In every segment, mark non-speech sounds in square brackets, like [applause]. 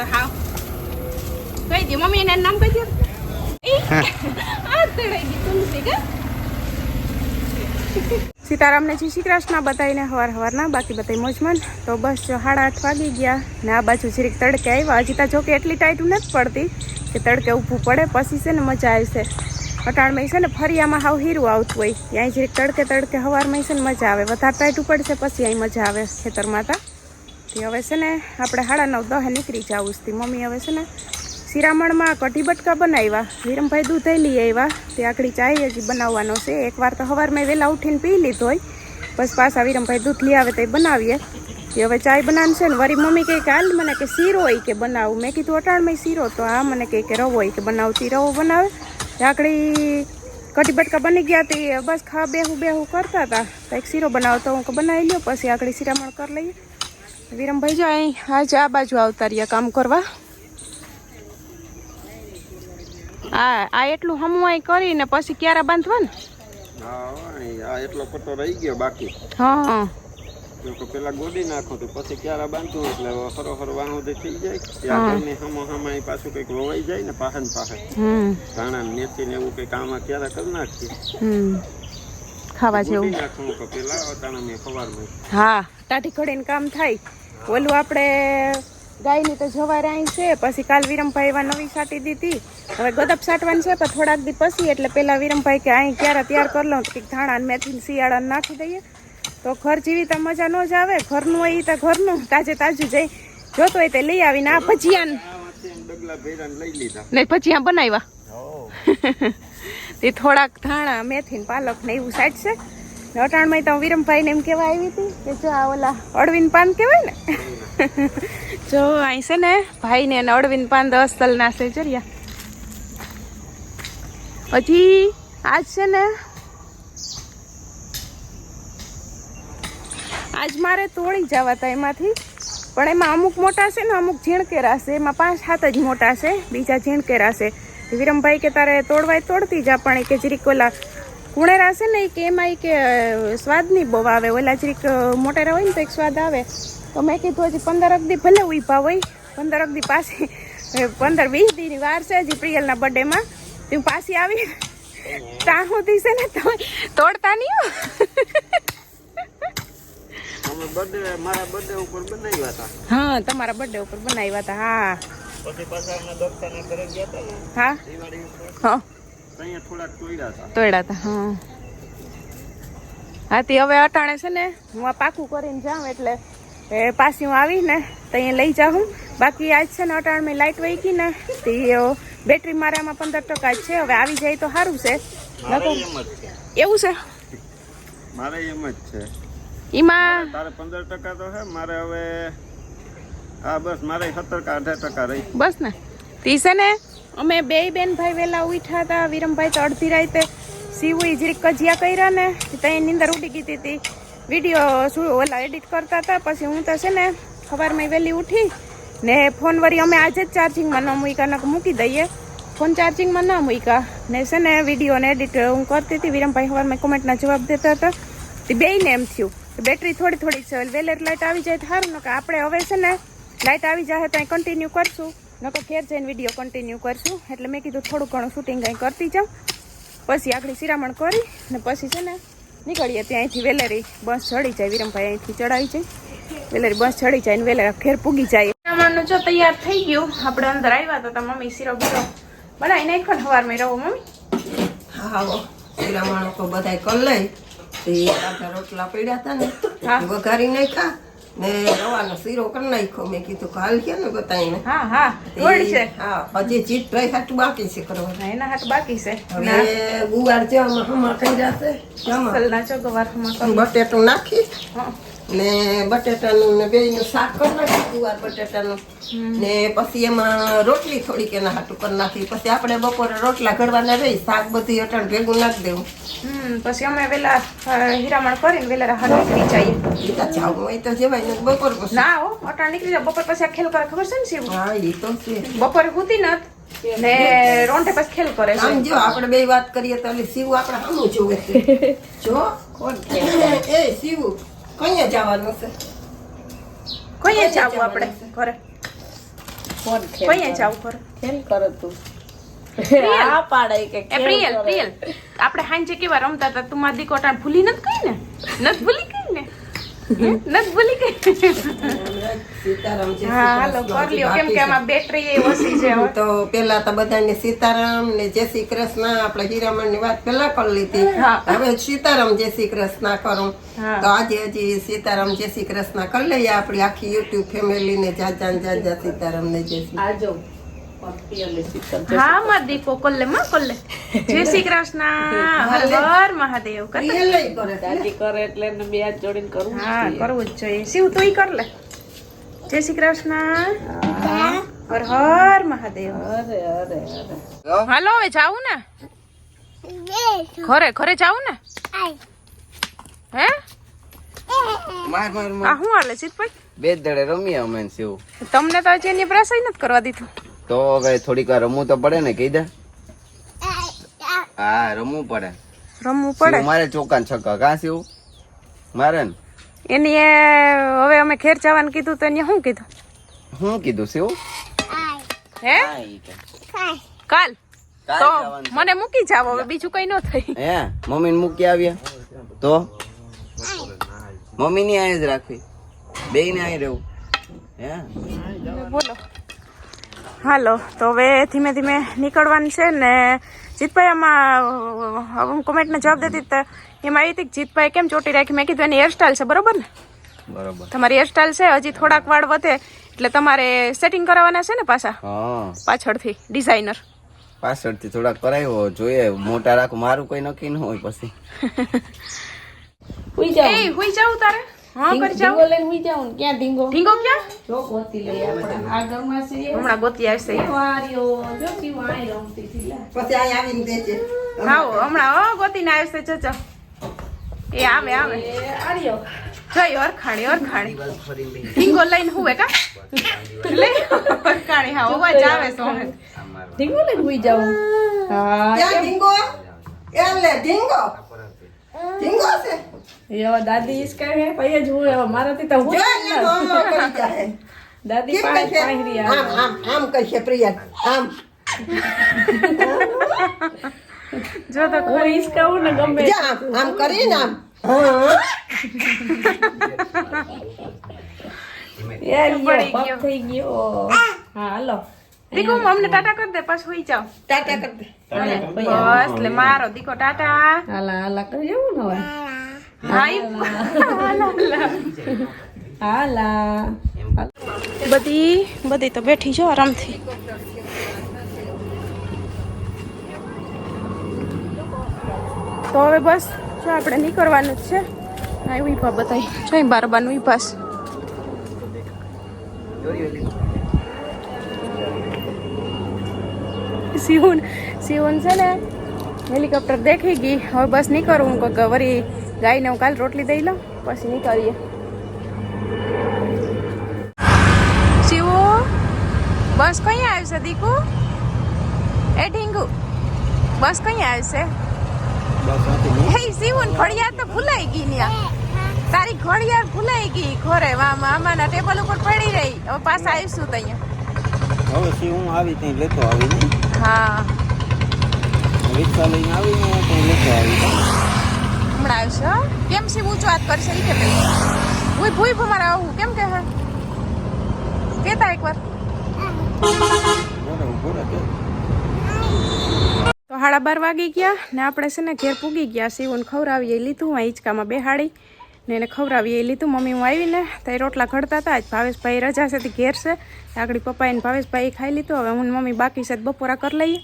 તો હાવ. કહી દે મમ્મી એના નામ કહી દે. આ તેડાઈ ગઈ સીતારામને જય શ્રી કૃષ્ણ બતાવીને હવાર હવારના બાકી બતાવી મોજમાં તો બસ જો સાડા આઠ વાગી ગયા ને આ બાજુ જરીક તડકે આવ્યા. હજી તો જોકે એટલી ટાઈટ નથી પડતી કે તડકે ઊભું પડે પછી છે ને મજા આવશે. અટાણમાં છે ને ફરિયામાં હાવ હીરું આવતું હોય. ત્યાં જરીક તડકે તડકે હવારમાં છે ને મજા આવે. વધારે ટાઈટ પડશે પછી અહીં મજા આવે ખેતરમાં તા તે હવે છે ને આપણે સાડા નવ દહે નીકળી જવું છે મમ્મી હવે છે ને શિરામણમાં કઢી બટકા બનાવ્યા. વિરમભાઈ દૂધ લઈ આવ્યા. તે આકડી ચાય હજી બનાવવાનો છે. એકવાર તો સવારમાં વહેલા ઉઠીને પી લીધો હોય. બસ પાછા વિરમભાઈ દૂધ લઈ આવે તો બનાવીએ. એ હવે ચાય બનાવવાનું છે ને. વરી મમ્મી કહે કે, હાલ મને કે શીરો હોય કે બનાવું. મેં કીધું અટાણમાં શીરો. તો હા, મને કહે કે, રવો હોય કે બનાવતી રવો બનાવે. આકડી કઢી બટકા બની ગયા તે બસ ખા બેહું બેહું કરતા હતા. એક શીરો બનાવતો હું કે, બનાવી લ્યો. પછી આકડી શિરામણ કરી લઈએ. વિરમભાઈ જો અહીં આજે આ બાજુ આવતા રહ્યા કામ કરવા. આ આ એટલું હમવાઈ કરીને પછી ક્યારે બાંધવા ને આ એટલો પટ્ટો રહી ગયો બાકી. હા પેલા ગોડી નાખો તો પછી ક્યારે બાંધવું એટલે હરો હરો વાહું થઈ જાય. ત્યાં જઈને હમો હમાઈ પાછું કંઈક રોવાઈ જાય ને પાહન પાહે હમ. ધાણા મેથી ને એવું કંઈક આમાં ક્યારે કરી નાખીએ. ખાવા જેવું. હા ટાઢી ઘડીને કામ થાય. ઓલું આપણે ગાયની તો જવારે અહીં છે પછી કાલ વિરમભાઈ એવા નવી સાટી દીધી. હવે ગદપ સાટવાની છે પણ થોડાક દી પછી એટલે પેલા વિરમભાઈ કે અહીં ક્યારે તૈયાર કરી લઉં કે ધાણા મેથી શિયાળાને શિયાળા નાખી દઈએ. તો ઘર જેવી તો મજા ન જ આવે ઘરનું હોય તો ઘરનું તાજે તાજું જઈ. જોતો હોય તે લઈ આવીને આ ભજીયા ને ભજીયા બનાવ્યા. [laughs] તે થોડાક ધાણા મેથી પાલક ને એવું સાઈડ છે ને અટાણમાં તો વિરમભાઈ ને એમ કેવા આવી હતી કે જો આ ઓલા અળવીન પાન કહેવાય ને? [laughs] જો અહીં છે ને ભાઈ ને અળવીન પાન દસ તલ ના છે ચર્યા હજી આજ છે ને, આજ મારે તોડી જવા હતા એમાંથી. પણ એમાં અમુક મોટા છે ને, અમુક ઝીણકેરા છે. એમાં પાંચ સાત જ મોટા છે, બીજા ઝીણકેરા છે. વિરમભાઈ કે તારે તોડવાય તોડતી જા પણ એ કે જરીક ઓલા કુણેરા છે ને ઈ કે એમાં કે સ્વાદ નહીં બહુ આવે. ઓલા જરીક મોટેરા હોય ને તો એક સ્વાદ આવે. તો મેં કીધું હજી પંદર અગદી ભલે ઊભા હોય પંદર અગદી પાછી પંદર વીસ દીની વાર છે હજી પ્રિયલના બર્થડેમાં તો પાછી આવી ત્યાં સુધી છે ને તમે તોડતા નહીં હો. તમારા બર્થડે ઉપર બનાવ્યા હતા હા. હા. હા. તોડ્યા હતા. હા હા. તે હવે અટાણે છે ને હું આ પાકું કરીને જાઉં એટલે એ પાછી હું આવીને તો અહીંયા લઈ જાઉં બાકી આજ છે ને અટાણમાં લાઇટ વહી ગઈ ને તે બેટરી મારામાં પંદર ટકા છે હવે આવી જાય તો સારું છે. એવું છે? મારે એમ જ છે. એમાં તારે પંદર ટકા તો છે મારે હવે હા બસ મારે સત્તર કે અઢાર ટકા રહી. બસ ને. તી છે ને અમે બે બેન ભાઈ વહેલા ઉઠ્યા હતા. વિરમભાઈ તો અડધી રાતે સીવું જરીક કજિયા કર્યા ને ત્યાં નીંદર ઉડી ગઈ હતી. વીડિયો શું ઓલા એડિટ કરતા હતા. પછી હું તો છે ને સવારમાં વહેલી ઉઠી ને ફોન વળી અમે આજે જ ચાર્જિંગમાં ન મૂક્યા, નકર મૂકી દઈએ. ફોન ચાર્જિંગમાં ના મૂક્યા. ને છે ને વિડીયોને એડિટ હું કરતી હતી. વિરમભાઈ સવારમાં કોમેન્ટના જવાબ દેતા હતા. તે બેયને એમ થયું કે બેટરી થોડી થોડી છે, વેલેર લાઇટ આવી જાય તો સારું કે આપણે હવે છે ને લાઇટ આવી જાય તો કન્ટિન્યુ કરશું. નકર ઘેર જઈને વીડિયો કન્ટિન્યુ કરશું. એટલે મેં કીધું થોડું ઘણું શૂટિંગ અહીં કરતી જાઉં. પછી આગળ શિરામણ કરી ને પછી છે ને નીકળીએ ત્યાંથી વેલેરી બસ ચડી જાય. વિરમભાઈ અહીંથી ચડાવી જાય. વેલેરી બસ ચડી જાય ને વેલેરા ઘેર પૂગી જાય. શિરામણનું જો તૈયાર થઈ ગયું. આપણે અંદર આવ્યા તો મમ્મી શીરો બીરો બનાવી નાખો ને સવારમાં રહો મમ્મી. હા શિરામણ બધા કર લઈ. રોટલા પડ્યા હતા ને. વઘારી નાખ્યા. ને રવાનો શીરો કરી નાખ્યો. મેં કીધું હાલ કે ને બતાવીને હા હા ગોળ છે. હા હજી ચીટ ટ્રાય હાટ બાકી છે કરવા એના હાથ બાકી છે. હવે ગુવાર જે આમાં હમા છે. એમાં સલના બટેટું નાખી. હા. ને બટેટાનું ને બેયનું શાક કરી નાખ્યું ગુવાર બટેટાનું. ને પછી એમાં રોટલી થોડીક એના હાટું કરી નાખી પછી આપણે બપોરે રોટલા ઘડવાના રહી શાક બધી અટણ ભેગું નાખી દેવું. પછી અમે વેલા હીરામણ કરીને વેલા હાથ નીકળી જઈએ. જાવું હોય તો જવાય ને બપોર પછી. ના હો અટાણ નીકળી જાય બપોર પછી આ ખેલ કરે ખબર છે ને શિવ? હા એ તો છે. બપોરે હુતી નત ને રોંઢે પછી ખેલ કરે છે. આમ જો આપણે બે વાત કરીએ તો શિવ આપણે સામું જોવે છે. [laughs] જો એ શિવ. કઈ જવાનું છે કોઈએ જાવું આપણે ઘરે? કોઈએ જવું ઘરે? જાવ કરો તું. [laughs] આ પાડે કે પ્રિયલ પ્રિયલ. આપણે હાંજે કેવા રમતા હતા? તું મારી દીકો અટાણ ભૂલી નથી કઈ ને? નથી ભૂલી કઈ ને? નથી ભૂલી કઈ સીતારામ જય હા શ્રી હાલો કૃષ્ણ. કેમ કે આમાં બેટરી એ ઓછી છે તો પેલા તો બધાને સીતારામ ને જય શ્રી કૃષ્ણ આપણે હીરામણની વાત પેલા કરી લીધી. હા. હવે સીતારામ જય શ્રી કૃષ્ણ કરું. તો આજે હજી સીતારામ જય શ્રી કૃષ્ણ કરી લઈએ આપણી આખી યુટ્યુબ ફેમિલી ને જાજા ને જાજા સીતારામ ને જય શ્રી હા માં દીપો કોલ્લે માં કોલ્લે. જય શ્રી કૃષ્ણ. હર હર મહાદેવ. દાદી કરે એટલે એને બે હાથ જોડીને કરવું હા કરવું જ જોઈએ. શિવ તું ઈ કર લે. જય શ્રી કૃષ્ણ. હર હર મહાદેવ. અરે અરે અરે. હાલો હવે જાવું ને? ઘરે ઘરે જાવું ને? હે? માર માર આ હું હાલે સિદ્ધભાઈ બે દડે રમીએ અમે શિવ. તમને તો હજી એની પ્રસાઈ નથી કરવા દીધું. તો હવે થોડીક વાર રમવું તો પડે ને કીધે હા રમવું પડે. રમવું પડે? મારે ચોકા ને છક્કા. કા શિવ? મારે ને. એની હવે અમે ખેર જવાનું કીધું તો એને શું કીધું? શું કીધું શિવ? હે? કાલ. તો મને મૂકી જાવ હવે બીજું કઈ ન થઈ હે મમ્મી મૂકી આવ્યા તો? મમ્મી ની આય જ રાખવી. બે ને આય રહેવું. હે? હાલો તો હવે ધીમે ધીમે નીકળવાનું છે ને જીતભાઈ આમાં હું કોમેન્ટને જવાબ દેતી એમાં આવી હતી કે જીતભાઈ કેમ ચોટી રાખી? મેં કીધું એની હેરસ્ટાઈલ છે બરોબર ને? બરોબર. તમારી હેરસ્ટાઈલ છે હજી થોડાક વાળ વધે એટલે તમારે સેટિંગ કરાવવાના છે ને પાછા? હા. પાછળથી ડિઝાઇનર પાછળથી થોડાક કરાવ્યો જોઈએ. મોટા રાખું મારું કોઈ નક્કી ન હોય પછી. હુઈ [laughs] એ હુઈ જાવ તારે? હા કરી જાવ લઈને હુઈ જાઉં ક્યાં ઢીંગો? ઢીંગો ક્યાં? જો ગોતી લઈ આપણે આ ઘરમાં છે. હમણાં ગોતી આવશે. વાર્યો જો કી વાય રમતી હતી પછી આ આવીને દેજે આવો હમણાં ગોતી ને આવશે. જજો એ આવે આવે. આર્યો. જઈ અરખાણી અરખાણી ઢીંગો લઈને હુવે કા? લઈ ઓરખાણી હા અવાજ આવે સોને. ઢીંગો લઈને હુઈ જાઓ. હા ક્યાં ઢીંગો? એ લે ઢીંગો. ઢીંગો છે? એ હવે દાદી ઈસકા હે પછી જ હું એવા મારાથી તો હું [laughs] દાદી પાંચ કહેશે? આમ આમ આમ કહેશે પ્રિયા આમ. જો તો હું ઈસકાવું ને ગમે આમ આમ કરીને આમ. યાર પડી ગયો. થઈ ગયો. હા હાલો. દીકુ અમને ટાટા કરી દે પાછું હોઈ જાવ ટાટા કરી દે. બસ લે મારો દીકો ટાટા. હાલા હાલા કરી જવું ને હવે. હાલા. બધી બધી તો બેઠી છો આરામથી. તો હવે બસ જો આપણે નીકળવાનું જ છે. આ ઊભા બતાવી જોઈ બારબાનું ઉભાસ સિવન સિવન છે ને હેલિકોપ્ટર દેખી ગઈ. હવે બસ નીકળવું કોઈ વરી ગાયને હું કાલ રોટલી દઈ લઉં પછી નીકળીએ. શિવો બસ કઈ આવશે દીકુ? એ ઢીંગુ બસ કઈ આવશે? હે શિવન ઘડિયાળ તો ભૂલાઈ ગઈ ન્યા. તારી ઘડિયાળ ભૂલાઈ ગઈ ખોરે મામાના ટેબલ ઉપર પડી રહી. હવે પાછા આવીશું ત્યાં હવે શિવ હું આવી ત્યાં લેતો આવી હા. રિક્ષા લઈને આવી ને ત્યાં લેતો આવી હમણાં આવશે હો. કેમ છે ઊંચો વાત કરશે ઈ કે ભાઈ ભૂઈ ભૂઈ આવું કેમ કે હા? કેતા એકવાર. તો હાડા બાર વાગી ગયા ને આપણે છે ને ઘેર પૂગી ગયા સીવન ખવડાવીએ લીધું આ હિંચકામાં બેહાડી ને એને ખવડાવીએ લીધું. મમ્મી હું આવીને તો એ રોટલા ઘડતા હતા આજ ભાવેશભાઈ રજા છે તે ઘેર છે. આગળ પપ્પાએ ને ભાવેશભાઈ ખાઈ લીધું હવે હું મમ્મી બાકી છે બપોરા કરી લઈએ.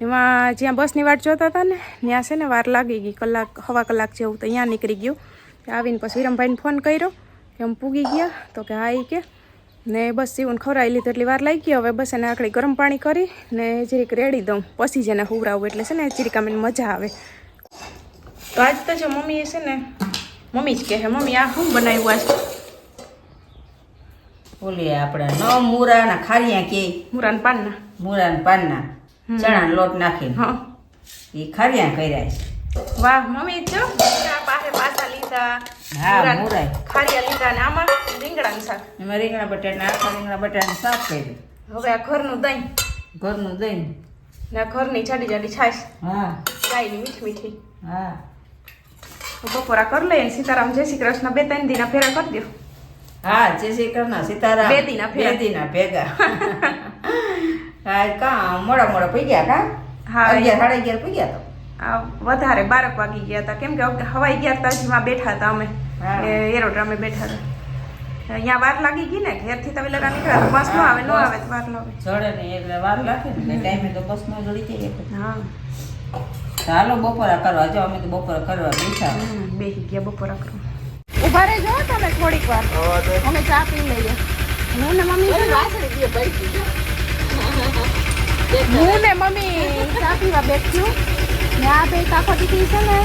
એમાં જ્યાં બસની વાટ જોતા હતા ને ત્યાં છે ને વાર લાગી ગઈ કલાક હવા કલાક જેવું તો અહીંયા નીકળી ગયું. આવીને પછી વિરમભાઈને ફોન કર્યો કે એમ પૂગી ગયા. તો કે હા એ કે. ને બસ સીવન ખવરાવી લીધું એટલી વાર લાગી હવે બસ એને આકડી ગરમ પાણી કરી ને જીરીક રેડી દઉં. પછી જ એને હુવડાવું એટલે છે ને જીરીક મને મજા આવે. તો આજ તો જો મમ્મીએ છે ને મમ્મી જ કહે મમ્મી આ શું બનાવ્યું આજ? ઓલી આપણે ન મૂરાના ખારિયા કે? મુરાન પાનના. મૂરાના પાનના. ચણાનો લોટ નાખીને. હા. એ ખરિયા કર્યા છે. વાહ મમ્મી જો પાસે પાસા લીધા. હા, મુરાય. ખારિયા લીધા ને આમાં રીંગણાનું શાક. એમાં રીંગણા બટાટા આખા રીંગણા બટાટાનું શાક કર્યું. હવે આ ઘરનું દહીં. ઘરનું દહીં. ને ઘરની જાડી જાડી છાશ. હા. ગાયની મીઠી મીઠી. હા. તો બપોરા કરી લઈએ સીતારામ જય શ્રી કૃષ્ણ બે ત્રણ દિના ફેરા કરી દો હા જય શ્રી કૃષ્ણ સીતારામ. બે દિના. બે દીના ભેગા. [laughs] હા કા મોડા મોડા પી ગયા કા? હા, અગિયાર સાડા અગિયાર પી ગયા તો? આ વધારે બારક વાગી ગયા હતા. કેમ કે હવાઈ ગયા હતા હજી બેઠા હતા અમે. એરોડ્રામે બેઠા હતા. અહીંયા વાર લાગી ગઈ ને ઘેરથી તમે લગા નીકળ્યા તો બસ નો આવે નો આવે તો વાર લાગે ચડે ને એટલે વાર લાગે ને ટાઈમે તો બસમાં જડી જાય હા. ચાલો બપોરા કરવા જાવ અમે તો બપોરા કરવા બેઠા બેસી ગયા બપોરા કરવા. ઊભા રહેજો તમે થોડીક વાર. અમે ચા પી લઈએ. હું ને મમ્મી છે ને હું ને મમ્મી ચા પીવા બેઠ્યું. ને આ બે કાકો દીકરી છે ને,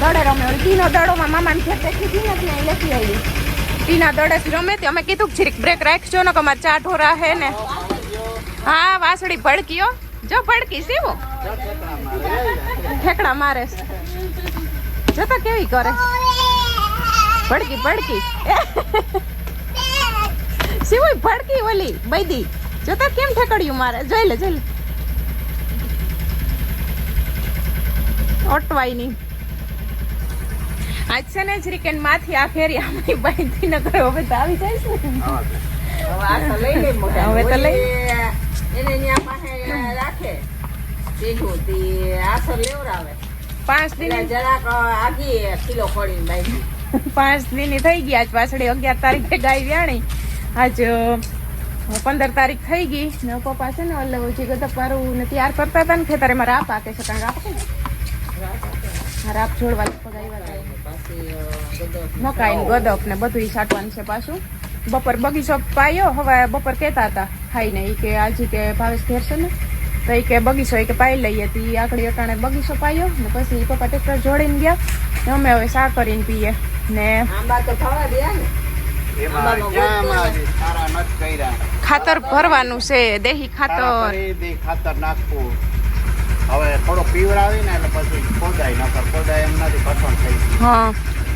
દડે રમે. ટીનો દડોમાં મામાને ઘેર બેઠી હતી ને ત્યાં લેતી આવી. ટીના દડેથી રમે તે. અમે કીધું કે જીરીક બ્રેક રાખજો ને કે અમારે ચા ઢોરા હે ને. હા, વાસળી ભડકીઓ જો ભડકી, સીવો. ઠેકડા મારે છે. જો તો કેવી કરે? ભડકી ભડકી. [laughs] સીવું, ભડકી ઓલી, બૈદી. જો તો કેમ ઠેકડ્યું મારે? જોઈ લે જોઈ લે. ઓટવાય નહીં આજ છે ને જરીકેનમાંથી આ ફેરી આમની બાઈથી ન કરો હવે તો આવી જઈશ ને. આ તો લઈ લે મોટા હવે તો લઈ. એને પાસે રાખે. લેવડાવે. પાંચ દિન જરાક આગી કિલો ખોડીને બાઈ પાંચ દિન થઈ ગયા આજ પાછળ અગિયાર તારીખે ગાય વ્યાણી. આજ પંદર તારીખ થઈ ગઈ ને પપ્પા છે ને ઓલે જે ગદપારું ને તૈયાર કરતા હતા ને ખેતરે મારે આપ આપે છે કારણ કે આપ રાપ જોડવા લગભગ મકાઈ ને ગદપ ને બધું ઈ છાંટવાનું છે પાછું. બપોર બગીચો પાયો હવે બપોર કહેતા હતા ખાઈને એ કે આજે કે ભાવેશ ઘેર છે ને તો એ કે બગીચો એ કે પાઈ લઈએ તો એ આકડી અટાણે બગીચો પાયો ને પછી ઈ પપ્પા ટ્રેક્ટર જોડીને ગયા. ને અમે હવે શા કરીને પીએ ને આંબા તો ખાવા દે ને. એમાં હમણાં સારા નથી કર્યા. ખાતર ભરવાનું છે દેહી ખાતર. કરી દે, ખાતર નાખવું. હવે થોડો પીવડાવી ને એટલે પછી ખોદાય નકર ખોદાય એમ નથી પસંદ થઈ હા.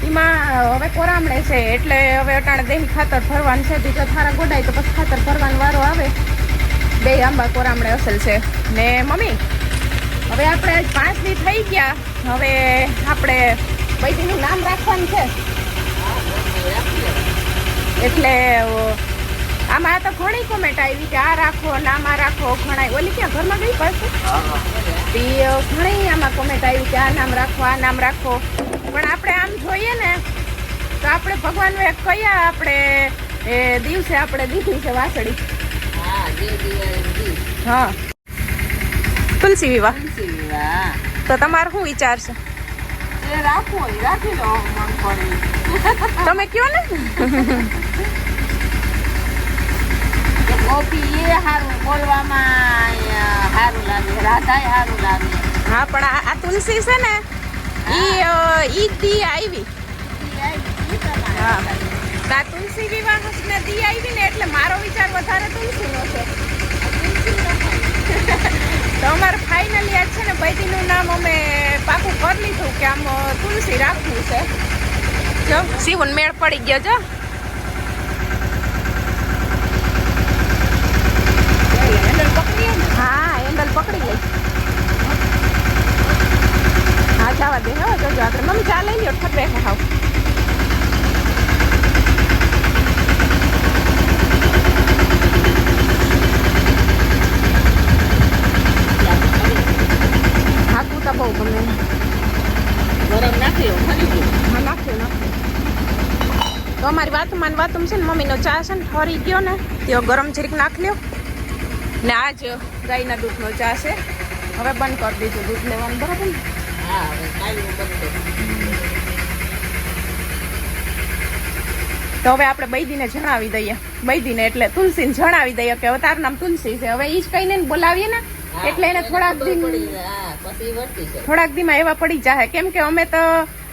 એમાં હવે કોરામણે છે એટલે હવે અટાણે દેહી ખાતર ભરવાનું છે. બીજો થારા ગોડાય તો પછી ખાતર ભરવાનો વારો આવે. બે આંબા કોરામણે અસલ છે. ને મમ્મી હવે આપણે પાંચ દી થઈ ગયા. હવે આપણે બૈદીનું નામ રાખવાનું છે. એટલે આમાં તો ઘણી કોમેન્ટ આવી કે આ રાખો નામ રાખો. ઘણા ઓલી ક્યાં ઘરમાં ગઈ પાછું ઈ ઘણી આમાં કોમેન્ટ આવી કે આ નામ રાખો આ નામ રાખો. પણ આપણે આમ જોઈએ ને તો આપણે ભગવાન એક કયા આપણે એ દિવસે આપણે દીધી છે વાસળી? હા. તુલસી વિવાહ. તો તમારો શું વિચાર છે? એ રાખો રાખી લો તમે કયો ને? [laughs] કે એ સારું બોલવામાં સારું લાગે રાધાય સારું લાગે. હા પણ આ તુલસી છે ને ઈ ઈ દી આવી. હા. તુલસી વિવાહ ને દી આવી ને એટલે મારો વિચાર વધારે તુલસીનો છે. તો અમારે ફાઇનલી આ છે ને બૈદીનું નામ અમે પાકું કરી લીધું કે આમ તુલસી રાખવું છે. જો શિવન મેળ પડી ગયો જો હા હેન્ડલ પકડી લઈ હા જવા દે હો જોજો આપણે મમ્મી ચા લઈ લ્યો ઠક રહે હાવ. તો બહુ ગમે. ગરમ નાખી લો ફરી ગયું. હા નાખ્યો નાખ્યો. તો અમારી વાતમાં વાતમાં છે ને મમ્મીનો ચા છે ને ઠરી ગયો ને તેઓ ગરમ જરીક નાખ લ્યો. ને આ જ ગાયના દૂધનો ચા છે. હવે બંધ કરી દીધું દૂધ લેવાનું બરાબર ને? હા તો હવે આપણે બૈદીને જણાવી દઈએ. બૈદીને એટલે તુલસીને જણાવી દઈએ કે હવે તારું નામ તુલસી છે. હવે ઈ જ કહીને બોલાવીએ ને? એટલે એને થોડાક દિન થોડાક દીમાં એવા પડી જાય કેમ કે અમે તો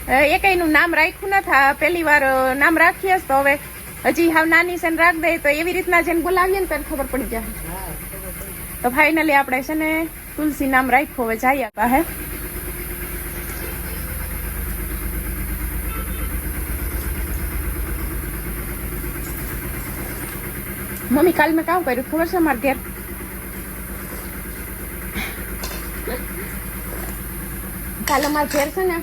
અ, એકેયનું નામ રાખ્યું નથી થા. પહેલી વાર નામ રાખીએ તો હવે હજી હાવ નાની છે ને રાખ દઈએ તો એવી રીતના જેને બોલાવીએ ને તને ખબર પડી જાય તો ફાઇનલી આપણે છે ને તુલસી નામ રાખ્યું હવે જઈએ પાસે મમ્મી કાલ મેં કામ કર્યું? ખબર છે મારા ઘેર? કાલે મારા ઘેર છે ને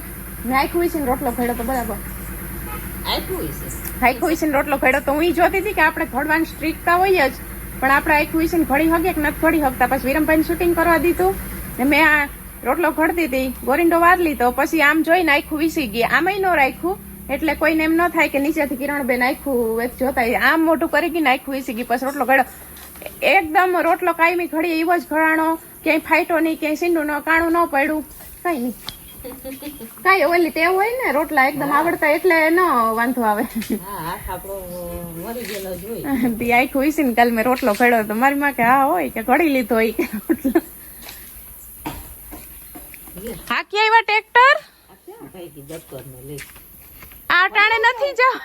મેં આખું છે ને રોટલો ખેડો તો બરાબર. આખું છે. ને રોટલો ખેડો તો હું ઈ જોતી હતી કે આપણે ઘડવાની સ્ટ્રીકતા હોય જ. પણ આપણે આખું ને ઘડી હગે કે નથી ઘડી હગતા? પછી વિરમભાઈ શૂટિંગ કરવા દીધું ને મેં આ રોટલો ઘડતી હતી ગોરિંડો વાર લીધો, પછી આમ જોઈને આખું વિસી ગયા આમાંય ન રાખ્યું, એટલે કોઈને એમ ન થાય કે નીચેથી કિરણબેન આખું જોતા આમ મોટું કરી ગઈ નાખ્યું વિસી ગઈ, પછી રોટલો ઘડ્યો. એકદમ રોટલો કાયમી ઘડી એવો જ ઘડાણો ક્યાંય ફાઈટો નહીં, ક્યાંય સીંડું ન, કાણું ન પડ્યું. કઈ નહીં. કાંઈ ઓલી ટેવ હોય ને રોટલા એકદમ આવડતા એટલે ન વાંધો આવે. [laughs] તી આખું વીસી ને કાલ મેં રોટલો ખેડ્યો તો મારી માં કે હા હોય. કે ઘડી લીધો હોય. કે રોટલો. હા આવ્યા ટ્રેક્ટર આ અટાણે નથી જાવ.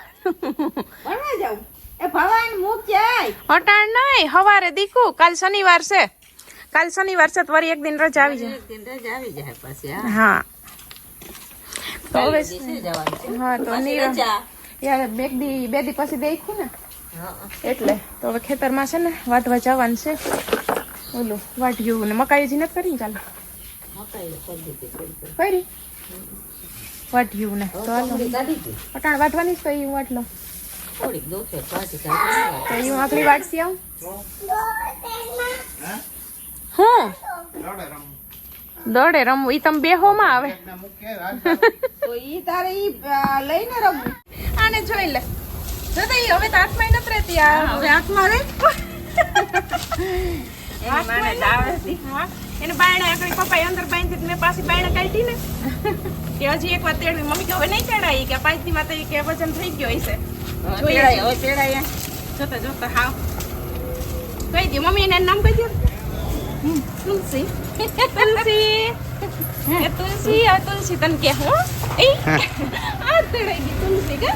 એ ભવાન મૂક જાય. અટાણ નહીં હવારે દીકુ. કાલ શનિવાર છે. કાલ શનિવાર છે તો વળી એક દિન રજા આવી જાય. એક દિન રજા આવી જાય પાછી હા. હા. તો હવે હા તો નીરવ યાર બે દી બે દી પછી દેખું ને. એટલે તો હવે ખેતરમાં છે ને વાટવા જવાનું છે. ઓલું વાટ્યું ને મકાઈ હજી નથી કરી ચાલો. કરી વાટ્યું ને તો અટાણ વાટવાની જ તો વાટ વાટલો થોડીક દોઢસો પાછી તો હું આપણી વાટસી આવું? હું. દોડે રમવું. ઈ તમે બેહો માં આવે. તો ઈ તારે ઈ લઈને રમવું. આને જોઈ લે. જો તો ઈ હવે તો હાથમાં નથી રહેતી આ. હવે. હાથમાં રે. એને બાયણે આગળ પપ્પાએ અંદર બાંધી મેં પાછી બાયણે કાઢી ને. કે હજી એક વાર તેડવી. મમ્મી કે હવે નહીં તેડાય કે પાંચ દી માં તો કે વજન થઈ ગયો હશે. તેડાય હવે તેડાય. જોતા જોતા હાવ. કહી દો મમ્મી એને નામ કહી દો તુલસી. તુલસી. એ તુલસી આ તુલસી તને કે હું? એ? આ ગઈ તુલસી કે?